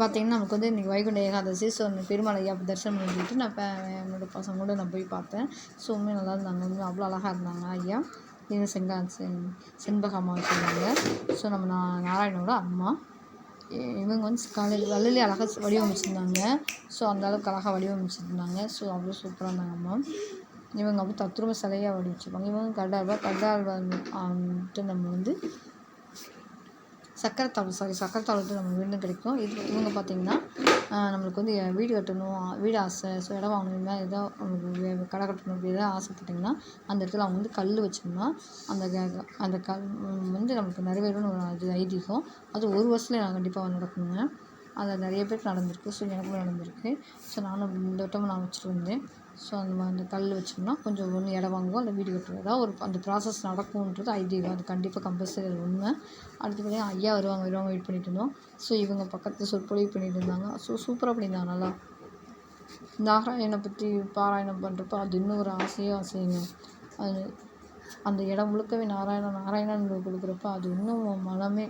பார்த்தீங்கன்னா நமக்கு வந்து இன்றைக்கி வைகுண்ட ஏகாதசி ஸோ அந்த பெருமாள் ஐயா தரிசனம் பண்ணிட்டு நான் இப்போ என்னோடய பசங்களோட நான் போய் பார்த்தேன். ஸோ உண்மையாக நல்லா இருந்தாங்க. உண்மையாக அவ்வளோ அழகாக இருந்தாங்க. ஐயா இது செங்கா சென் செண்பகம்மா வச்சுருந்தாங்க ஸோ நம்ம நான் நாராயணோட அம்மா. இவங்க வந்து காலையில் வள்ளலி அழகாக வடிவமைச்சிருந்தாங்க. ஸோ அந்த அளவுக்கு அழகாக வடிவமைச்சிருந்தாங்க. ஸோ அவ்வளோ சூப்பராக இருந்தாங்க அம்மா. இவங்க அப்போ தத்ரூப சிலையாக வடிவச்சிருப்பாங்க இவங்க கடாழ்வா கடாழ்வா வந்துட்டு நம்ம வந்து சக்கரத்தாள் சாரி சக்கரத்தாள் வந்து நம்ம வீண்டும் கிடைக்கும். இது இவங்க பார்த்திங்கன்னா நம்மளுக்கு வந்து வீடு கட்டணும் வீடு ஆசை ஸோ இடம் வாங்கணும் இந்த மாதிரி ஏதோ கடை கட்டணும் அப்படி ஏதாவது ஆசைப்பட்டிங்கன்னா அந்த இடத்துல அவங்க வந்து கல் வச்சோம்னா அந்த க- அந்த கல் வந்து நமக்கு நிறைவேறும்னு ஒரு அது ஐதீகம். அது ஒரு வருஷத்துல நான் கண்டிப்பாக நடக்குங்க. அது நிறைய பேருக்கு நடந்திருக்கு ஸோ எனக்கும் நடந்திருக்கு. ஸோ நானும் இந்த வட்டம் நான் வச்சுட்டு வந்தேன். ஸோ அந்த மாதிரி அந்த கல் வச்சோம்னா கொஞ்சம் ஒன்று இடம் வாங்குவோம் இல்லை வீடு கட்டுவோம் ஏதாவது ஒரு அந்த ப்ராசஸ் நடக்கும்ன்றது ஐடியா அது கண்டிப்பாக கம்பல்சரி அது உண்மை. அடுத்து பார்த்தீங்கன்னா ஐயா வருவாங்க வருவாங்க வெயிட் பண்ணிட்டு இருந்தோம். ஸோ இவங்க பக்கத்தில் சொற்பொழிவு பண்ணிட்டு இருந்தாங்க. ஸோ சூப்பராக பண்ணியிருந்தாங்க நல்லா. நாராயணனை பற்றி பாராயணம் பண்ணுறப்ப அது இன்னும் ஒரு ஆசையும் ஆசைங்க அது அந்த இடம் முழுக்கவே நாராயணன் நாராயணன் கொடுக்குறப்ப அது இன்னும் மனமே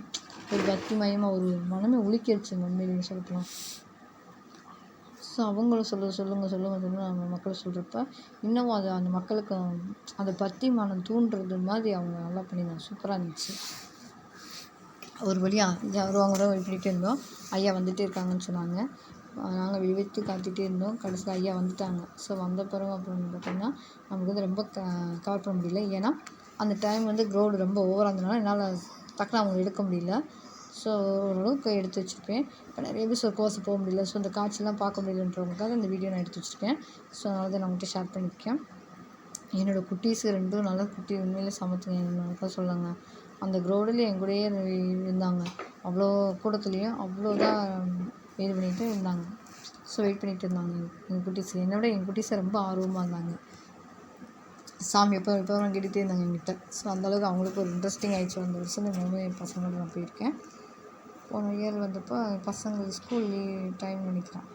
ஒரு பக்தி மயமாக ஒரு மனமே உலுக்கிடுச்சுங்க உண்மையிலேயே சொல்லலாம் ஸோ அவங்களும் சொல்ல சொல்லுங்கள் சொல்லுங்கள் சொல்லுங்கள் நம்ம மக்கள் சொல்கிறப்ப இன்னமும் அது அந்த மக்களுக்கு அந்த பக்தி மனம் தூண்டுறது மாதிரி அவங்க நல்லா பண்ணியிருந்தாங்க. சூப்பராக இருந்துச்சு. ஒரு வழியாக ஐயா வருவாங்க வருவாங்க பண்ணிகிட்டே இருந்தோம். ஐயா வந்துட்டே இருக்காங்கன்னு சொன்னாங்க. நாங்கள் விழித்து காத்துட்டே இருந்தோம். கடைசியில் ஐயா வந்துட்டாங்க. ஸோ வந்த பிறகு அப்புறம் பார்த்திங்கன்னா நமக்கு வந்து ரொம்ப க கவர் பண்ண முடியல. ஏன்னா அந்த டைம் வந்து க்ரௌடு ரொம்ப ஓவராக இருந்ததுனால என்னால் டக்குனு அவங்க எடுக்க முடியல. ஸோ ஓரளவுக்கு எடுத்து வச்சுருப்பேன். இப்போ நிறைய பேர் சொர்க்கவாசம் போக முடியல. ஸோ இந்த காட்சிலாம் பார்க்க முடியலன்றவங்களுக்காக இந்த வீடியோ நான் எடுத்து வச்சுருக்கேன். ஸோ அதனால் தான் நான் உங்கள்கிட்ட ஷேர் பண்ணியிருக்கேன். என்னோடய குட்டீஸ் ரெண்டும் நல்ல குட்டி உண்மையிலே சமத்துங்க எனக்கு சொல்லுங்க. அந்த க்ரௌடில் என் கூடயே இருந்தாங்க. அவ்வளோ கூட்டத்துலேயும் அவ்வளோ தான் பண்ணிகிட்டு இருந்தாங்க. ஸோ வெயிட் பண்ணிகிட்டு இருந்தாங்க எங்கள் குட்டீஸ். என்னை விட எங்கள் குட்டீஸை ரொம்ப ஆர்வமாக இருந்தாங்க. சாமி எப்போ எப்போ கேட்டுகிட்டே இருந்தாங்க எங்கிட்ட ஸோ அந்தளவுக்கு அவங்களுக்கு ஒரு இன்ட்ரெஸ்டிங் ஆயிடுச்சு. அந்த வருஷம் நானும் என் பசங்களோட நான் போயிருக்கேன். போன இயர் வந்தப்போ பசங்களுக்கு ஸ்கூல் லீவ் டைம் நினைக்கிறேன்.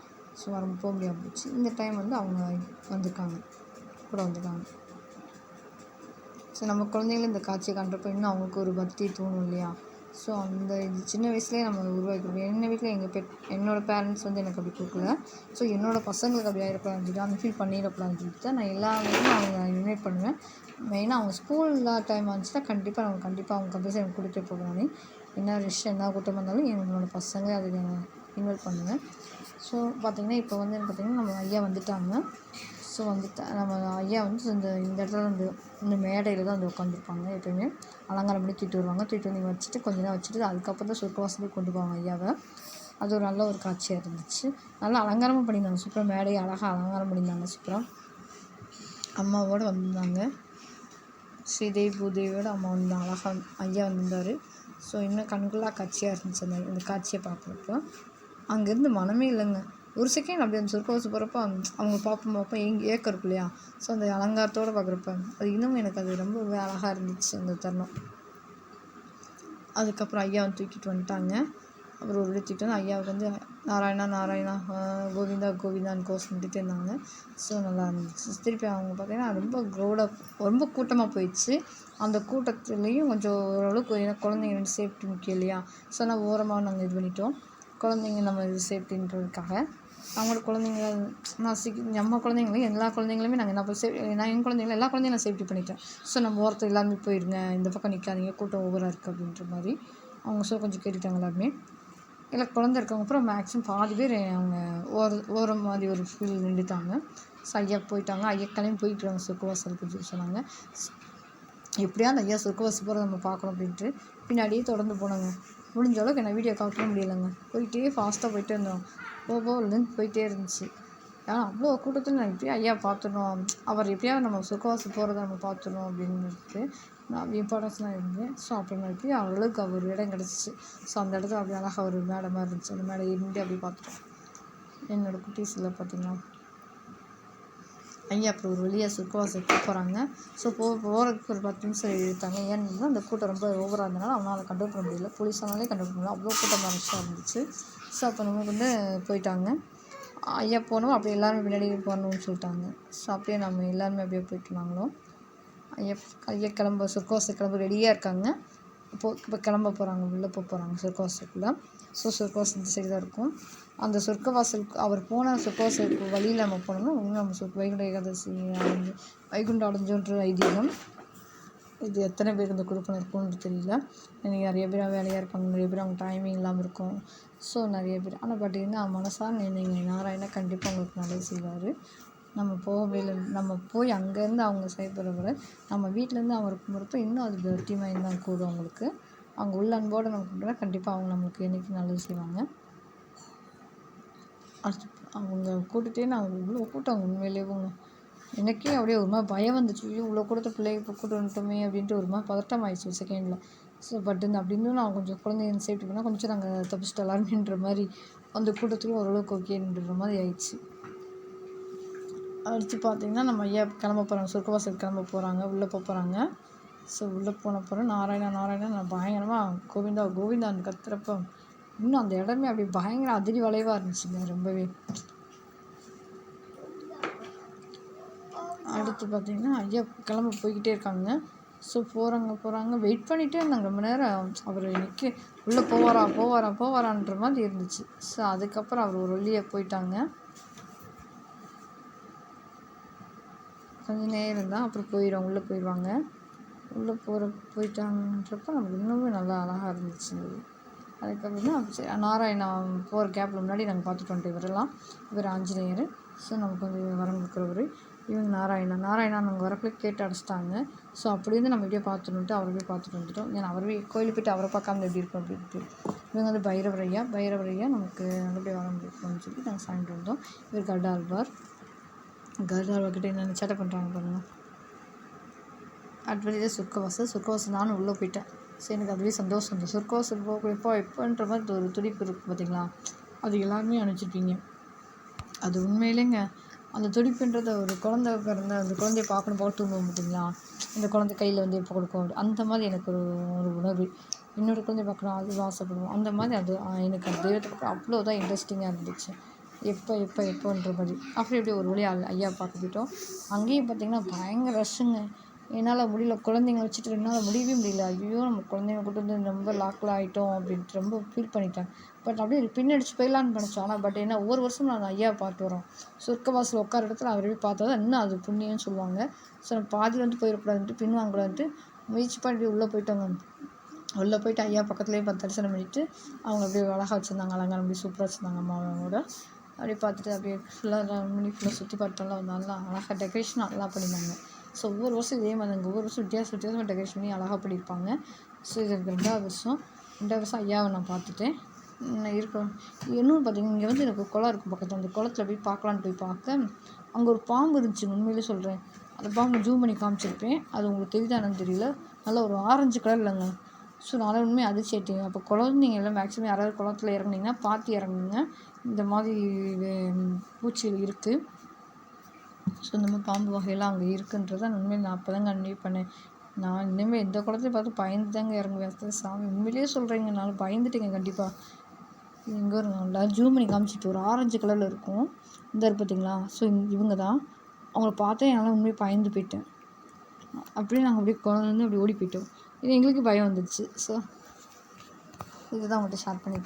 ஸோ வர போக முடியாமல் போச்சு. இந்த டைம் வந்து அவங்க வந்திருக்காங்க. கூட வந்திருக்காங்க. ஸோ நம்ம குழந்தைங்களும் இந்த காட்சியை கண்டப்போ இன்னும் அவங்களுக்கு ஒரு பக்தி தோணும் இல்லையா? ஸோ அந்த இது சின்ன வயசுலேயே நம்ம உருவாக்கி என்ன வீட்டில் எங்கள் பெட் என்னோடய பேரண்ட்ஸ் வந்து எனக்கு அப்படி கொடுக்கல. ஸோ என்னோடய பசங்களுக்கு அப்படி ஆகிடக்கூடாதுன்னு சொல்லிட்டு அந்த ஃபீல் பண்ணிடக்கூடாதுன்னு சொல்லிட்டு நான் எல்லா வேலையும் அவங்க இன்வைட் பண்ணுவேன். மெயினாக அவங்க ஸ்கூலில் டைம் வந்துச்சுன்னா கண்டிப்பாக அவங்க கண்டிப்பாக அவங்க கம்பல்சரி எனக்கு கொடுத்துட்டு போகிறாங்க என்ன ரிஷ் என்ன கூட்டமாக இருந்தாலும் என்னோட பசங்க அதுக்கு இன்வைட் பண்ணுவேன். ஸோ பார்த்திங்கன்னா இப்போ வந்து பார்த்திங்கன்னா நம்ம ஐயா வந்துட்டாங்க. ஸோ வந்துட்டு நம்ம ஐயா வந்து இந்த இந்த இடத்துல வந்து இந்த மேடையில் தான் வந்து உட்காந்துருப்பாங்க எப்பயுமே. அலங்காரம் பண்ணி தூக்கிட்டு வருவாங்க. தூக்கிட்டு வந்து வச்சுட்டு கொஞ்ச நேரம் வச்சுட்டு அதுக்கப்புறம் தான் சொர்க்கவாசலுக்கு கொண்டு போவாங்க ஐயாவை. அது ஒரு நல்ல ஒரு காட்சியாக இருந்துச்சு. நல்லா அலங்காரமும் பண்ணியிருந்தாங்க. சூப்பராக மேடை அழகாக அலங்காரம் பண்ணியிருந்தாங்க. சூப்பராக அம்மாவோடு வந்திருந்தாங்க. ஸ்ரீதேவி பூதேவியோட அம்மா வந்து அழகாக ஐயா வந்திருந்தார். ஸோ இன்னும் கண்கொள்ளா காட்சியாக இருந்துச்சு அந்த இந்த காட்சியை பார்க்குறப்போ. அங்கேருந்து மனமே இல்லைங்க. ஒரு செகண்ட் அப்படி அந்த சொற்கவசம் போகிறப்ப அவங்க பார்ப்போம் பார்ப்போம் ஏங்க ஏக்கம் இல்லையா ஸோ அந்த அலங்காரத்தோடு பார்க்குறப்ப அது இன்னும் எனக்கு அது ரொம்பவே அழகாக இருந்துச்சு அந்த தருணம். அதுக்கப்புறம் ஐயா வந்து தூக்கிட்டு வந்துட்டாங்க. அப்புறம் ஒரு தூக்கிட்டு வந்து ஐயாவுக்கு வந்து நாராயணா நாராயணா கோவிந்தா கோவிந்தான்னு கோஸ் வந்துட்டு இருந்தாங்க. ஸோ நல்லா இருந்துச்சு. திருப்பி அவங்க பார்த்தீங்கன்னா ரொம்ப க்ரௌடாக ரொம்ப கூட்டமாக போயிடுச்சு. அந்த கூட்டத்துலேயும் கொஞ்சம் ஓரளவுக்கு ஏன்னா குழந்தைங்க வந்து சேஃப்டி முக்கியம் இல்லையா? ஸோ நான் ஓரமாக நாங்கள் இது பண்ணிட்டோம். குழந்தைங்க நம்ம இது சேஃப்டின்றதுக்காக அவங்களோட குழந்தைங்கள நான் சிக் நம்ம குழந்தைங்களையும் எல்லா குழந்தைங்களுமே நாங்கள் என்ன சேஃப் நான் என் குழந்தைங்கள எல்லா குழந்தையும் நான் சேஃப்டி பண்ணிட்டேன். ஸோ நம்ம ஓரத்தில் எல்லாருமே போயிடுங்க இந்த பக்கம் நிற்காதீங்க கூட்டம் ஓவராக இருக்குது அப்படின்ற மாதிரி அவங்க ஸோ கொஞ்சம் கேட்டுட்டாங்க எல்லாருமே. இல்லை குழந்த இருக்கவங்க அப்புறம் மேக்ஸிமம் பாதி பேர் அவங்க ஓர ஓரம் மாதிரி ஒரு ஃபீல் நின்றுட்டாங்க. ஸோ ஐயா போயிட்டாங்க ஐயா கிளம்பி போயிட்டு இருக்காங்க சுக்குவாசலுக்கு சொல்லி சொன்னாங்க. எப்படியா அந்த ஐயா சுக்குவாசு போகிறத நம்ம பார்க்கணும் அப்படின்ட்டு பின்னாடியே தொடர்ந்து போனாங்க. முடிஞ்ச அளவுக்கு என்ன வீடியோ காட்டவே முடியலைங்க. போயிட்டே ஃபாஸ்ட்டாக போயிட்டே இருந்தோம். போ போயிட்டே இருந்துச்சு. ஏன்னா அவ்வளோ கூட்டத்தில் நான் எப்படியா ஐயா பார்த்துடணும்? அவர் எப்படியாவது நம்ம சொர்க்கவாசி போகிறத நம்ம பார்த்துடணும் அப்படின்னு நான் இம்பார்ட்டன்ஸ்லாம் இருந்தேன் ஸோ அப்புறம் நான் எப்படி அவர் இடம் கிடச்சிச்சு. ஸோ அந்த இடத்துல அப்படியே அழகாக ஒரு மேடை மாதிரி இருந்துச்சு. அந்த மேடை இருந்து அப்படி பார்த்துட்டோம். என்னோடய குட்டீஸில் பார்த்தீங்கன்னா ஐயா அப்புறம் ஒரு வழியாக சுற்றுவாசல் போகிறாங்க ஸோ போ போகிறதுக்கு ஒரு பத்து நிமிஷம் எடுத்தாங்க ஏன்னா அந்த கூட்டம் ரொம்ப ஓவராக இருந்தனால அவனால் கண்ட்ரோல் பண்ண முடியல. போலீஸானாலே கண்ட்ரோல் பண்ண முடியல. அவ்வளோ கூட்டமாக இருந்துச்சு. ஸோ அப்போ நமக்கு வந்து போயிட்டாங்க. ஐயா போனோம் அப்படியே எல்லாருமே பின்னாடி போகணும்னு சொல்லிட்டாங்க. ஸோ அப்படியே நம்ம எல்லாருமே அப்படியே போயிட்டு நாங்களும் ஐயா ஐயா கிளம்ப சுக்கோசை கிளம்ப ரெடியாக இருக்காங்க. இப்போ இப்போ கிளம்ப போகிறாங்க உள்ளே போக போகிறாங்க சொர்க்கவாசலுக்குள்ளே ஸோ சொர்க்கவாசல் இந்த சைடு தான் இருக்கும். அந்த சொர்க்கவாசலுக்கு அவர் போன சொர்க்கவாசலுக்கு வழியில் நம்ம போனோம்னா இன்னும் நம்ம சொர்க்க வைகுண்ட ஏகாதசி அடைஞ்சு வைகுண்டம் அடைஞ்சோன்ற ஐதீகம். இது எத்தனை பேர் இந்த குரூப்பில் இருக்கும்னு தெரியல. எனக்கு நிறைய பேர் வேலையாக இருப்பாங்க. நிறைய பேர் அவங்க டைமிங் இல்லாமல் இருக்கும். ஸோ நிறைய பேர். ஆனால் பட் என்ன மனசார நீங்கள் நாராயணா கண்டிப்பாக உங்களுக்கு நல்லது செய்வார். நம்ம போகவே நம்ம போய் அங்கேருந்து அவங்க செயல்பட விட நம்ம வீட்டிலேருந்து அவர் கும்பிட்றப்ப இன்னும் அது பக்திமயம் தான் கூடும் அவங்களுக்கு. அவங்க உள்ள அன்போடு நம்ம கும்பிட்றா கண்டிப்பாக அவங்க நம்மளுக்கு என்றைக்கு நல்லது செய்வாங்க. அடுத்து அவங்க கூட்டிகிட்டே நான் இவ்வளோ கூட்டம் உண்மையிலேயே போங்க. எனக்கே அப்படியே ஒரு மாதிரி பயம் வந்துச்சு. ஐயோ இவ்வளோ கொடுத்த பிள்ளைய கூப்பிட்டு கூட்டு வந்துட்டோமே அப்படின்ட்டு ஒரு மாதிரி பதட்டம் ஆயிடுச்சு செகண்டில் ஸோ பட் இந்த அப்படின்னு நான் கொஞ்சம் குழந்தைங்க சேஃப்டி பண்ணால் கொஞ்சம் நாங்கள் தப்பிச்சுட்டு எல்லாருமேன்ற மாதிரி அந்த கூட்டத்துக்கும் ஓரளவுக்கு ஓகேன்ற மாதிரி ஆயிடுச்சு. அடுத்து பார்த்தீங்கன்னா நம்ம ஐயா கிளம்ப போகிறாங்க சொர்க்கவாசல் கிளம்ப போகிறாங்க உள்ளே போக போகிறாங்க ஸோ உள்ளே போன பிறகு நாராயணா நாராயணா நான் பயங்கரமாக கோவிந்தா கோவிந்தான்னு கத்துறப்ப இன்னும் அந்த இடமே அப்படி பயங்கர அதிரி வளைவாக இருந்துச்சுங்க. ரொம்பவே. அடுத்து பார்த்தீங்கன்னா ஐயா கிளம்ப போய்கிட்டே இருக்காங்க. ஸோ போகிறாங்க போகிறாங்க வெயிட் பண்ணிகிட்டே இருந்தாங்க. ரொம்ப நேரம் அவர் நிற்க உள்ளே போவாரா போவாரா போவாரான்ற மாதிரி இருந்துச்சு. ஸோ அதுக்கப்புறம் அவர் ஒரு வழியாக போயிட்டாங்க. கொஞ்சம் நேரம் தான் அப்புறம் போயிடும். உள்ளே போயிடுவாங்க. உள்ளே போகிற போயிட்டாங்கன்றப்ப நமக்கு இன்னுமே நல்லா அழகாக இருந்துச்சு. அதுக்கப்புறம் தான் சரி நாராயணா போகிற கேப்பில் முன்னாடி நாங்கள் பார்த்துட்டு வந்துட்டு இவரெல்லாம் இவர் ஆஞ்சநேயர். ஸோ நமக்கு வந்து வரம் கொடுக்குறவர். இவங்க நாராயணா நாராயணா நாங்கள் வரக்குள்ளே கேட்டு அடைச்சிட்டாங்க. ஸோ அப்படி இருந்து நம்ம இப்படியே பார்த்துட்டு அவரை பார்த்துட்டு வந்துட்டோம். ஏன்னா அவரே கோயிலுக்கு போயிட்டு அவரை பார்க்காம எப்படி இருக்கும் அப்படின்ட்டு இவங்க வந்து பைரவரையா? பைரவரையா நமக்கு நல்லபடியாக வர முடியும்னு சொல்லி நாங்கள் சாய்ந்துட்டு வந்தோம். இவர் கர்டால்வார் கர்டால்வார்கிட்ட என்னென்ன சேட்டை பண்ணுறாங்க பாருங்கள் அட்வெளியில் சுர்க்கவாசம் சுர்க்கவாசம் நானும் உள்ளே போயிட்டேன். சரி எனக்கு அதுவே சந்தோஷம் இந்த சுர்க்கவாசம் போக எப்போ எப்போன்ற மாதிரி ஒரு துடிப்பு இருக்குது பார்த்தீங்களா? அது எல்லாருமே அனுப்பிச்சிருப்பீங்க. அது உண்மையிலேங்க. அந்த துடிப்புன்றதை ஒரு குழந்த பிறந்த அந்த குழந்தைய பார்க்கணும் போல் தூங்குவோம் பார்த்தீங்களா? இந்த குழந்தை கையில் வந்து எப்போ கொடுக்கும்? அப்படி அந்த மாதிரி எனக்கு ஒரு ஒரு உணர்வு. இன்னொரு குழந்தைய பார்க்கணும் அது ஆசைப்படுவோம் அந்த மாதிரி அது எனக்கு அந்த தெய்வத்தை பார்க்க அவ்வளோ தான் இன்ட்ரெஸ்டிங்காக இருந்துச்சு. எப்போ எப்போ எப்போன்ற மாதிரி. அப்படி இப்படி ஒரு வழியாக ஐயா பார்க்க போயிட்டோம். அங்கேயும் பார்த்திங்கன்னா பயங்கர ரஷ்ஷுங்க என்னால் முடியல. குழந்தைங்கள வச்சுட்டு என்னால் முடியவே முடியல. ஐயோ நம்ம குழந்தைங்க கூட்டு வந்து ரொம்ப லாக்கில் ஆகிட்டோம் அப்படின்ட்டு ரொம்ப ஃபீல் பண்ணிட்டேன். பட் அப்படியே பின்னடிச்சு போயிடலான்னு நினச்சோம். ஆனால் பட் என்ன ஒவ்வொரு வருஷம் நாங்கள் ஐயா பார்த்து வரோம் சொர்க்கவாசல் உட்கார இடத்துல அவரே பார்த்தா தான் இன்னும் அது புண்ணியம்னு சொல்லுவாங்க. ஸோ நம்ம பாதியில் வந்து போயிடக்கூடாதுன்ட்டு பின்வாங்கக்கூடாதுன்ட்டு முயற்சி பண்ணி உள்ளே போயிட்டோங்க. உள்ளே போயிட்டு ஐயா பக்கத்துலேயே பார்த்து தரிசனம் பண்ணிவிட்டு அவங்க அப்படியே அழகாக வச்சுருந்தாங்க. அலங்காரம் அப்படியே சூப்பராக வச்சுருந்தாங்க அம்மாவோட அப்படியே பார்த்துட்டு அப்படியே ஃபுல்லாக மணி ஃபுல்லாக சுற்றி பார்த்தோம்லாம் நல்லா அழகாக டெக்கரேஷன் நல்லா பண்ணியிருந்தாங்க. ஸோ ஒவ்வொரு வருஷம் இதே மாதிரி தாங்க. ஒவ்வொரு வருஷம் வித்தியாச வித்தியாசமாக டெக்கரேஷன் பண்ணி அழகாக பண்ணியிருப்பாங்க. ஸோ இது எனக்கு ரெண்டாவது வருஷம். ரெண்டாவது வருஷம் ஐயாவை நான் பார்த்துட்டேன். இருக்கோம் இன்னும் பார்த்தீங்கன்னா இங்கே வந்து எனக்கு குளம் இருக்கும் பக்கத்தில். அந்த குளத்துல போய் பார்க்கலான்னு போய் பார்க்க அங்கே ஒரு பாம்பு இருந்துச்சு. உண்மையிலே சொல்கிறேன் அந்த பாம்பு ஜூம் பண்ணி காமிச்சிருப்பேன். அது உங்களுக்கு தெரியுதானு தெரியல. நல்லா ஒரு ஆரஞ்சு கலர் இல்லைங்க. ஸோ நான் உண்மையை அதிர்ச்சி ஆயிட்டேன். அப்போ குழந்தைங்க எல்லாம் மேக்ஸிமம் யாராவது குளத்துல இறங்குனீங்கன்னா பார்த்து இறங்குங்க. இந்த மாதிரி பூச்சிகள் இருக்குது ஸோ இந்த மாதிரி பாம்பு வகையெல்லாம் அங்கே இருக்குன்றத உண்மையில் நான் அப்போ தாங்க கன்வே பண்ணேன். நான் இனிமேல் எந்த குளத்தையும் பார்த்து பயந்து தாங்க இறங்குவேன் சாமி உண்மையிலேயே சொல்கிறேங்க நான் பயந்துட்டேங்க கண்டிப்பாக இங்கே ஒரு நல்லா ஜூம் பண்ணி காமிச்சிட்டு ஒரு ஆரஞ்சு கலரில் இருக்கும். இந்த பார்த்தீங்களா ஸோ இவங்க தான் அவங்கள பார்த்தே என்னால் உண்மையாக பயந்து போயிட்டேன். அப்படியே நாங்கள் அப்படியே குழந்தை அப்படி ஓடி போயிட்டோம். இது எங்களுக்கு பயம் வந்துடுச்சு ஸோ இதுதான் உங்கள்கிட்ட ஷேர் பண்ணி